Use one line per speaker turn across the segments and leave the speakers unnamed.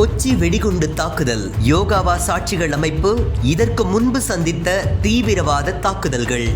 கொச்சி வெடிகுண்டு தாக்குதல். யோகாவா சாட்சிகள் அமைப்பு இதற்கு முன்பு சந்தித்த தீவிரவாத தாக்குதல்கள்.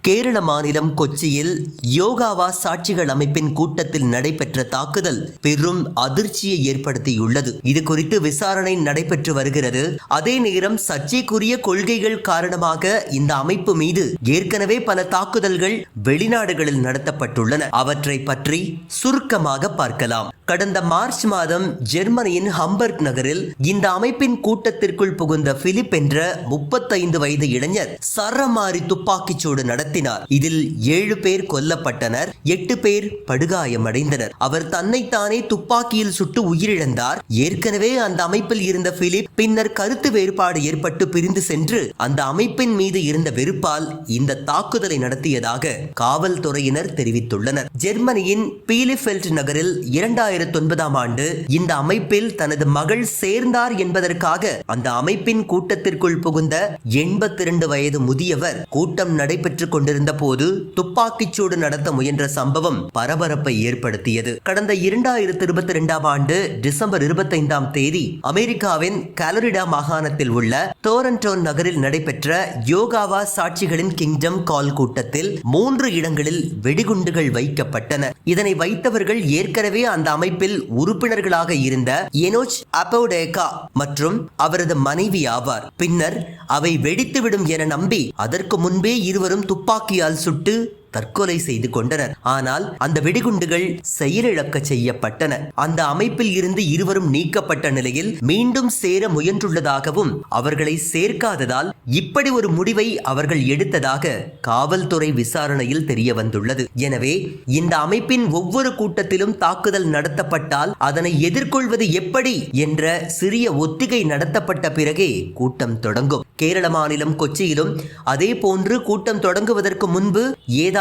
கேரள மாநிலம் கொச்சியில் யோகாவா சாட்சிகள் அமைப்பின் கூட்டத்தில் நடைபெற்ற தாக்குதல் பெரும் அதிர்ச்சியை ஏற்படுத்தியுள்ளது. இது குறித்து விசாரணை நடைபெற்று வருகிறது. அதே நேரம் சர்ச்சைக்குரிய கொள்கைகள் காரணமாக இந்த அமைப்பு மீது ஏற்கனவே பல தாக்குதல்கள் வெளிநாடுகளில் நடத்தப்பட்டுள்ளன. அவற்றை பற்றி சுருக்கமாக பார்க்கலாம். கடந்த மார்ச் மாதம் ஜெர்மனியின் ஹம்பர்க் நகரில் இந்த அமைப்பின் கூட்டத்திற்குள் புகுந்த பிலிப் என்ற முப்பத்தைந்து வயது இளைஞர் சரமாரி துப்பாக்கிச்சூடு நடத்தினார். இதில் ஏழு பேர் கொல்லப்பட்டனர் எட்டு பேர் படுகாயமடைந்தனர். அவர் தன்னைத்தானே துப்பாக்கியில் சுட்டு உயிரிழந்தார். ஏற்கனவே அந்த அமைப்பில் இருந்த பிலிப் பின்னர் கருத்து வேறுபாடு ஏற்பட்டு பிரிந்து சென்று அந்த அமைப்பின் மீது இருந்த வெறுப்பால் இந்த தாக்குதலை நடத்தியதாக காவல்துறையினர் தெரிவித்துள்ளனர். ஜெர்மனியின் பீலிஃபெல்ட் நகரில் இரண்டாயிரம் இரண்டாயிரத்தி ஒன்பதாம் ஆண்டு இந்த அமைப்பில் தனது மகள் சேர்ந்தார் என்பதற்காக அந்த அமைப்பின் கூட்டத்திற்குள் புகுந்த எண்பத்தி இரண்டு வயது முதியவர் கூட்டம் நடைபெற்றுக் கொண்டிருந்த போது துப்பாக்கிச்சூடு நடத்த முயன்ற சம்பவம் பரபரப்பை ஏற்படுத்தியது. கடந்த இரண்டாயிரத்தி இருபத்தி இரண்டாம் ஆண்டு டிசம்பர் இருபத்தைந்தாம் தேதி அமெரிக்காவின் கலரிடா மாகாணத்தில் உள்ள டோரண்டோன் நகரில் நடைபெற்ற யோகாவா சாட்சிகளின் கிங்டம் கால் கூட்டத்தில் மூன்று இடங்களில் வெடிகுண்டுகள் வைக்கப்பட்டன. இதனை வைத்தவர்கள் ஏற்கனவே அந்த அமைப்பில் உறுப்பினர்களாக இருந்த எனோச் அப்போடேகா மற்றும் அவரது மனைவி ஆவார். பின்னர் அவை வெடித்துவிடும் என நம்பி அதற்கு முன்பே இருவரும் துப்பாக்கியால் சுட்டு தற்கொலை செய்து கொண்டனர். ஆனால் அந்த வெடிகுண்டுகள் செயலிழக்க செய்யப்பட்டன. அந்த அமைப்பில் இருந்து இருவரும் நீக்கப்பட்ட நிலையில் மீண்டும் சேர முயன்றுள்ளதாகவும் அவர்களை சேர்க்காததால் இப்படி ஒரு முடிவை அவர்கள் எடுத்ததாக காவல்துறை விசாரணையில் தெரிய வந்துள்ளது எனவே இந்த அமைப்பின் ஒவ்வொரு கூட்டத்திலும் தாக்குதல் நடத்தப்பட்டால் அதனை எதிர்கொள்வது எப்படி என்ற சிறிய ஒத்திகை நடத்தப்பட்ட பிறகே கூட்டம் தொடங்கும். கேரள மாநிலம் கொச்சியிலும் அதே போன்று கூட்டம் தொடங்குவதற்கு முன்பு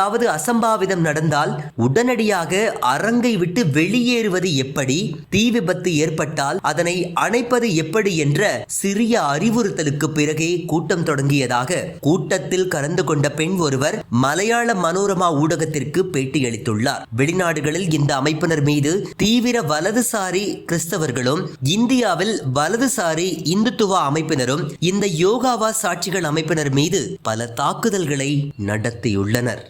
ஏதாவது அசம்பாவிதம் நடந்தால் உடனடியாக அரங்கை விட்டு வெளியேறுவது எப்படி? தீ விபத்து ஏற்பட்டால் அதனை அணைப்பது எப்படி என்ற சிறிய அறிவுறுத்தலுக்கு பிறகே கூட்டம் தொடங்கியதாக கூட்டத்தில் கலந்து கொண்ட பெண் ஒருவர் மலையாள மனோரமா ஊடகத்திற்கு பேட்டியளித்துள்ளார். வெளிநாடுகளில் இந்த அமைப்பினர் மீது தீவிர வலதுசாரி கிறிஸ்தவர்களும் இந்தியாவில் வலதுசாரி இந்துத்துவ அமைப்பினரும் இந்த யோகாவா சாட்சிகள் அமைப்பினர் மீது பல தாக்குதல்களை நடத்தியுள்ளனர்.